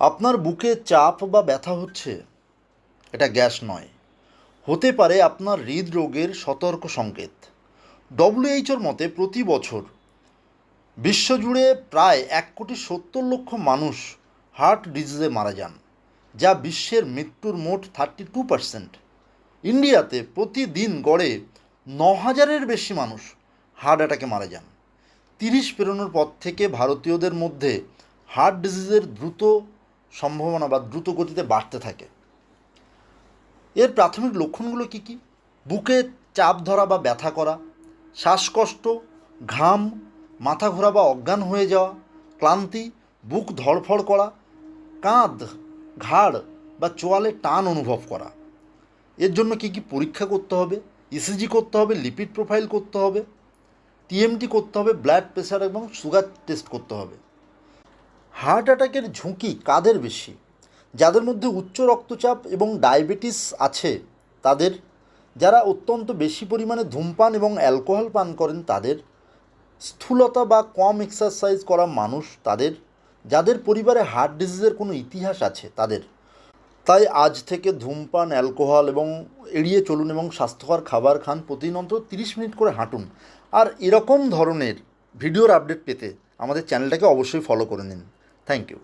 আপনার বুকে চাপ বা ব্যথা হচ্ছে, এটা গ্যাস নয়। হতে পারে আপনার হৃদরোগের সতর্ক সংকেত। ডব্লিউএইচওর মতে প্রতি বছর বিশ্বজুড়ে প্রায় এক কোটি সত্তর লক্ষ মানুষ হার্ট ডিজিজে মারা যান, যা বিশ্বের মৃত্যুর মোট থার্টি টু পার্সেন্ট। ইন্ডিয়াতে প্রতিদিন গড়ে ন হাজারের বেশি মানুষ হার্ট অ্যাটাকে মারা যান। তিরিশ পেরোনোর পর থেকে ভারতীয়দের মধ্যে হার্ট ডিজিজের দ্রুত সম্ভাবনা বা দ্রুত গতিতে বাড়তে থাকে। এর প্রাথমিক লক্ষণগুলো কী কী? বুকে চাপ ধরা বা ব্যথা করা, শ্বাসকষ্ট, ঘাম, মাথা ঘোরা বা অজ্ঞান হয়ে যাওয়া, ক্লান্তি, বুক ধড়ফড় করা, কাঁধ, ঘাড় বা চোয়ালে টান অনুভব করা। এর জন্য কী কী পরীক্ষা করতে হবে? ইসিজি করতে হবে লিপিড প্রোফাইল করতে হবে টিএমটি করতে হবে ব্লাড প্রেশার এবং সুগার টেস্ট করতে হবে। হার্ট অ্যাটাকের ঝুঁকি কাদের বেশি? যাদের মধ্যে উচ্চ রক্তচাপ এবং ডায়াবেটিস আছে, তাদের, যারা অত্যন্ত বেশি পরিমাণে ধূমপান এবং অ্যালকোহল পান করেন, তাদের স্থূলতা বা কম এক্সারসাইজ করা মানুষ, তাদের, যাদের পরিবারে হার্ট ডিজিজের কোনো ইতিহাস আছে, তাদের। তাই আজ থেকে ধূমপান, অ্যালকোহল এবং এড়িয়ে চলুন এবং স্বাস্থ্যকর খাবার খান প্রতিদিন অন্তত তিরিশ মিনিট করে হাঁটুন। আর এরকম ধরনের ভিডিওর আপডেট পেতে আমাদের চ্যানেলটাকে অবশ্যই ফলো করে নিন। Thank you.